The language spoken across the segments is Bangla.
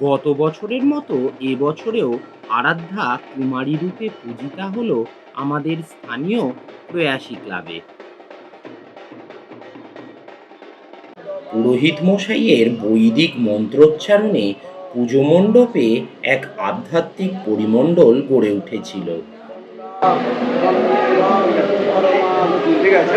গত বছরের মতো এবছরেও আরাধ্যা কুমারী রূপে পূজিতা হল আমাদের স্থানীয় প্রয়াসী ক্লাবে। পুরোহিত মশাইয়ের বৈদিক মন্ত্রোচ্চারণে পুজো মণ্ডপে এক আধ্যাত্মিক পরিমণ্ডল গড়ে উঠেছিল। ঠিক আছে।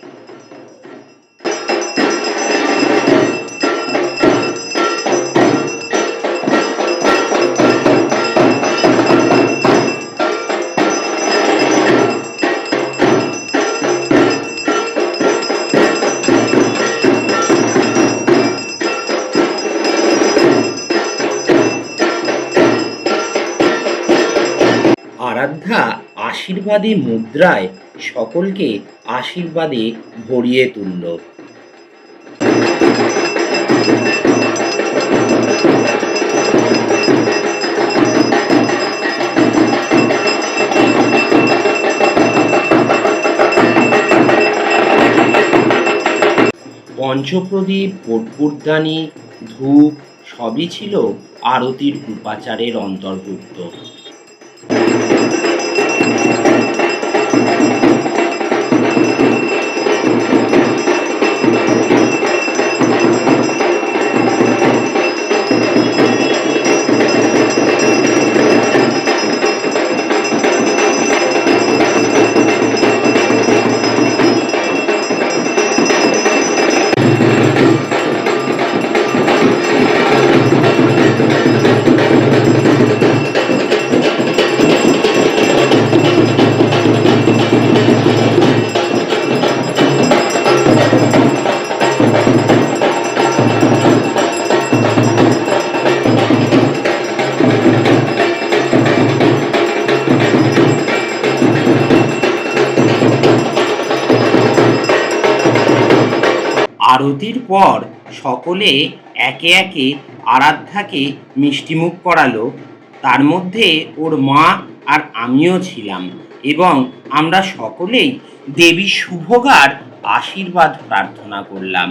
আরাধ্যা আশীর্বাদী মুদ্রায় সকলকে আশীর্বাদে ভরিয়ে তুলল। পঞ্চপ্রদীপ কর্পূরদানি ধূপ সবই ছিল আরতির উপাচারের অন্তর্ভুক্ত। আরতির পর সকলে একে একে আরাধ্যাকে মিষ্টিমুখ করালো। তার মধ্যে ওর মা আর আমিও ছিলাম এবং আমরা সকলেই দেবী শুভগার আশীর্বাদ প্রার্থনা করলাম।